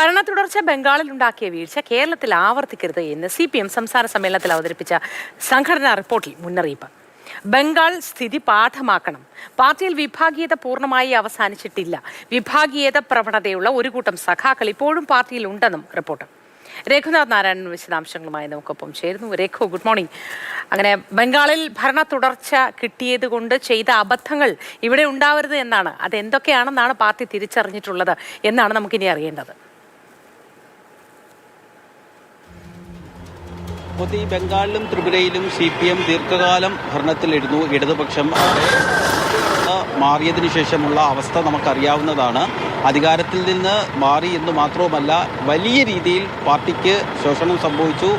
ഭരണ തുടർച്ച ബംഗാളിൽ ഉണ്ടാക്കിയ വീഴ്ച കേരളത്തിൽ ആവർത്തിക്കരുത് എന്ന് സി പി എം സംസ്ഥാന സമ്മേളനത്തിൽ അവതരിപ്പിച്ച സംഘടനാ റിപ്പോർട്ടിൽ മുന്നറിയിപ്പ്. ബംഗാൾ സ്ഥിതി പാഠമാക്കണം. പാർട്ടിയിൽ വിഭാഗീയത പൂർണമായി അവസാനിച്ചിട്ടില്ല. വിഭാഗീയത പ്രവണതയുള്ള ഒരു കൂട്ടം സഖാക്കൾ ഇപ്പോഴും പാർട്ടിയിൽ ഉണ്ടെന്നും റിപ്പോർട്ട്. രഘുനാഥ് നാരായണൻ വിശദാംശങ്ങളുമായി നമുക്കൊപ്പം ചേരുന്നു. രഘു ഗുഡ് മോർണിംഗ് അങ്ങനെ ബംഗാളിൽ ഭരണ തുടർച്ച കിട്ടിയത് കൊണ്ട് ചെയ്ത അബദ്ധങ്ങൾ ഇവിടെ ഉണ്ടാവരുത് എന്നാണ്. അത് എന്തൊക്കെയാണെന്നാണ് പാർട്ടി തിരിച്ചറിഞ്ഞിട്ടുള്ളത് എന്നാണ് നമുക്കിനി അറിയേണ്ടത്. അപ്പോൾ ബംഗാളിലും ത്രിപുരയിലും സി പി എം ദീർഘകാലം ഭരണത്തിലിരുന്നു. ഇടതുപക്ഷം മാറിയതിനു ശേഷമുള്ള അവസ്ഥ നമുക്കറിയാവുന്നതാണ്. അധികാരത്തിൽ നിന്ന് മാറി എന്ന് മാത്രവുമല്ല വലിയ രീതിയിൽ പാർട്ടിക്ക് ശോഷണം സംഭവിച്ചു.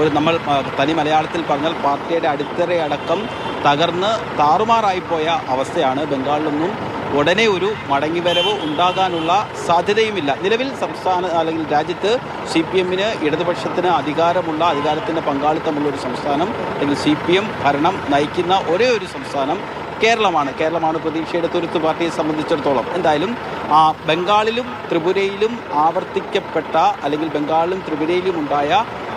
ഒരു നമ്മൾ തനി മലയാളത്തിൽ പറഞ്ഞാൽ പാർട്ടിയുടെ അടിത്തറയടക്കം തകർന്ന് താറുമാറായിപ്പോയ അവസ്ഥയാണ് ബംഗാളിലൊന്നും ഉടനെ ഒരു മടങ്ങിവരവ് ഉണ്ടാകാനുള്ള സാധ്യതയുമില്ല. നിലവിൽ സംസ്ഥാന അല്ലെങ്കിൽ രാജ്യത്ത് സി പി എമ്മിന് ഇടതുപക്ഷത്തിന് അധികാരമുള്ള അധികാരത്തിന്റെ പങ്കാളിത്തമുള്ള ഒരു സംസ്ഥാനം അല്ലെങ്കിൽ സി പി എം ഭരണം നയിക്കുന്ന ഒരേ ഒരു സംസ്ഥാനം കേരളമാണ്. കേരളമാണ് പ്രതീക്ഷയുടെ തുരുത്ത് പാർട്ടിയെ സംബന്ധിച്ചിടത്തോളം. എന്തായാലും ആ, ബംഗാളിലും ത്രിപുരയിലും ആവർത്തിക്കപ്പെട്ട അല്ലെങ്കിൽ ബംഗാളിലും ത്രിപുരയിലും ഉണ്ടായ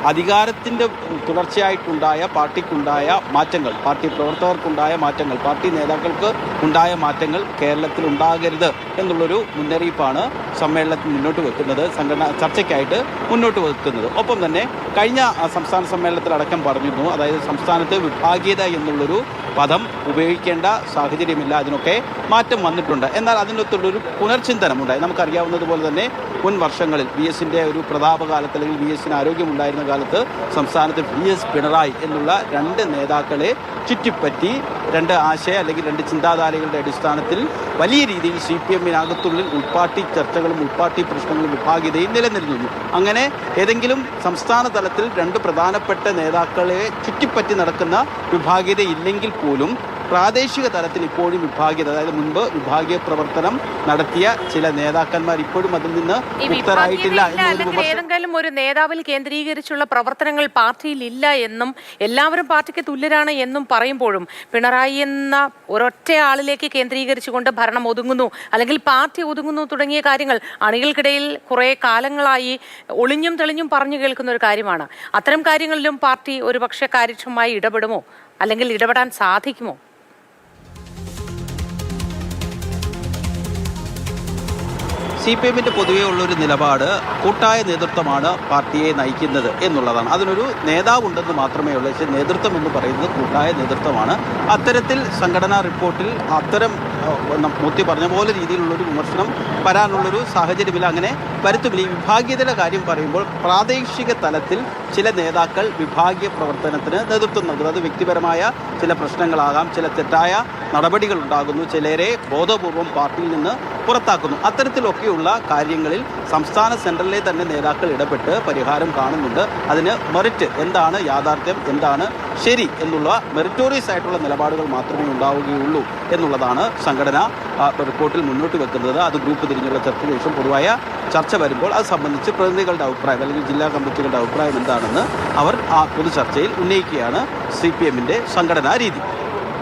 അധികാരത്തിന്റെ തുടർച്ചയായിട്ടുണ്ടായ പാർട്ടിക്കുണ്ടായ മാറ്റങ്ങൾ പാർട്ടി പ്രവർത്തകർക്കുണ്ടായ മാറ്റങ്ങൾ പാർട്ടി നേതാക്കൾക്ക് ഉണ്ടായ മാറ്റങ്ങൾ കേരളത്തിൽ ഉണ്ടാകരുത് എന്നുള്ളൊരു മുന്നറിയിപ്പാണ് സമ്മേളനത്തിൽ മുന്നോട്ട് വെക്കുന്നത് സംഘടന ചർച്ചയ്ക്കായിട്ട് മുന്നോട്ട് വെക്കുന്നത്. ഒപ്പം തന്നെ കഴിഞ്ഞ സംസ്ഥാന സമ്മേളനത്തിൽ അടക്കം പറഞ്ഞിരുന്നു അതായത് സംസ്ഥാനത്ത് വിഭാഗീയത എന്നുള്ളൊരു പദം ഉപയോഗിക്കേണ്ട സാഹചര്യമില്ല അതിനൊക്കെ മാറ്റം വന്നിട്ടുണ്ട്. എന്നാൽ അതിനകത്തുള്ളൊരു പുനർചിന്തനമുണ്ടായി. നമുക്കറിയാവുന്നതുപോലെ തന്നെ മുൻ വർഷങ്ങളിൽ വി എസിന്റെ ഒരു പ്രതാപകാലത്ത് അല്ലെങ്കിൽ വി എസിന് ആരോഗ്യമുണ്ടായിരുന്ന കാലത്ത് സംസ്ഥാനത്ത് വി എസ് പിണറായി എന്നുള്ള രണ്ട് നേതാക്കളെ ചുറ്റിപ്പറ്റി രണ്ട് ആശയ അല്ലെങ്കിൽ രണ്ട് ചിന്താധാരകളുടെ അടിസ്ഥാനത്തിൽ വലിയ രീതിയിൽ സി പി എമ്മിനകത്തുള്ളിൽ ഉൾപ്പാട്ടി ചർച്ചകളും ഉൾപ്പാട്ടി പ്രശ്നങ്ങളും വിഭാഗീയതയും നിലനിന്നിരുന്നു. അങ്ങനെ ഏതെങ്കിലും സംസ്ഥാന തലത്തിൽ രണ്ട് പ്രധാനപ്പെട്ട നേതാക്കളെ ചുറ്റിപ്പറ്റി നടക്കുന്ന വിഭാഗീയത ഇല്ലെങ്കിൽ പോലും പ്രാദേശിക തലത്തിൽ ഇപ്പോഴും വിഭാഗീയത അതായത് മുൻപ് വിഭാഗീയ പ്രവർത്തനം നടത്തിയ ചില നേതാക്കന്മാർ ഇപ്പോഴും അതിൽ നിന്ന് മുക്തരായിട്ടില്ല ഏതെങ്കിലും ഒരു നേതാവിൽ കേന്ദ്രീകരിച്ചുള്ള പ്രവർത്തനങ്ങൾ പാർട്ടിയിൽ ഇല്ല എന്നും എല്ലാവരും പാർട്ടിക്ക് തുല്യരാണ് എന്നും പറയുമ്പോഴും പിണറായി എന്ന ഒരൊറ്റ ആളിലേക്ക് കേന്ദ്രീകരിച്ചുകൊണ്ട് ഭരണം ഒതുങ്ങുന്നു അല്ലെങ്കിൽ പാർട്ടി ഒതുങ്ങുന്നു തുടങ്ങിയ കാര്യങ്ങൾ അണികൾക്കിടയിൽ കുറെ കാലങ്ങളായി ഒളിഞ്ഞും തെളിഞ്ഞും പറഞ്ഞു കേൾക്കുന്ന ഒരു കാര്യമാണ്. അത്തരം കാര്യങ്ങളിലും പാർട്ടി ഒരുപക്ഷെ കാര്യക്ഷമമായി ഇടപെടുമോ? അല്ലെങ്കിൽ ഇടപെടാൻ സാധിക്കുമോ? സി പി എമ്മിന്റെ പൊതുവേ ഉള്ളൊരു നിലപാട് കൂട്ടായ നേതൃത്വമാണ് പാർട്ടിയെ നയിക്കുന്നത് എന്നുള്ളതാണ്. അതിനൊരു നേതാവുണ്ടെന്ന് മാത്രമേ ഉള്ളൂ. പക്ഷേ നേതൃത്വം എന്ന് പറയുന്നത് കൂട്ടായ നേതൃത്വമാണ്. അത്തരത്തിൽ സംഘടനാ റിപ്പോർട്ടിൽ അത്തരം മൂത്തി പറഞ്ഞ പോലെ രീതിയിലുള്ളൊരു വിമർശനം വരാനുള്ളൊരു സാഹചര്യമില്ല അങ്ങനെ വരുത്തുമില്ല ഈ വിഭാഗീയതയുടെ കാര്യം പറയുമ്പോൾ പ്രാദേശിക തലത്തിൽ ചില നേതാക്കൾ വിഭാഗീയ പ്രവർത്തനത്തിന് നേതൃത്വം നൽകുന്നു. അത് വ്യക്തിപരമായ ചില പ്രശ്നങ്ങളാകാം ചില തെറ്റായ നടപടികൾ ഉണ്ടാകുന്നു ചിലരെ ബോധപൂർവം പാർട്ടിയിൽ നിന്ന് പുറത്താക്കുന്നു. അത്തരത്തിലൊക്കെയുള്ള കാര്യങ്ങളിൽ സംസ്ഥാന സെൻട്രലിലെ തന്നെ നേതാക്കൾ ഇടപെട്ട് പരിഹാരം കാണുന്നുണ്ട്. അതിന് മെറിറ്റ് എന്താണ് യാഥാർത്ഥ്യം എന്താണ് ശരി എന്നുള്ള മെറിറ്റോറിയസ് ആയിട്ടുള്ള നിലപാടുകൾ മാത്രമേ ഉണ്ടാവുകയുള്ളൂ എന്നുള്ളതാണ് സംഘടന റിപ്പോർട്ടിൽ മുന്നോട്ട് വെക്കുന്നത്. അത് ഗ്രൂപ്പ് തിരിഞ്ഞുള്ള ചർച്ച ശേഷം പൊതുവായ ചർച്ച വരുമ്പോൾ അത് സംബന്ധിച്ച് പ്രതിനിധികളുടെ അഭിപ്രായം അല്ലെങ്കിൽ ജില്ലാ കമ്മിറ്റികളുടെ അഭിപ്രായം എന്താണെന്ന് അവർ ആ പൊതുചർച്ചയിൽ ഉന്നയിക്കുകയാണ് സി പി എമ്മിന്റെ സംഘടനാ രീതി.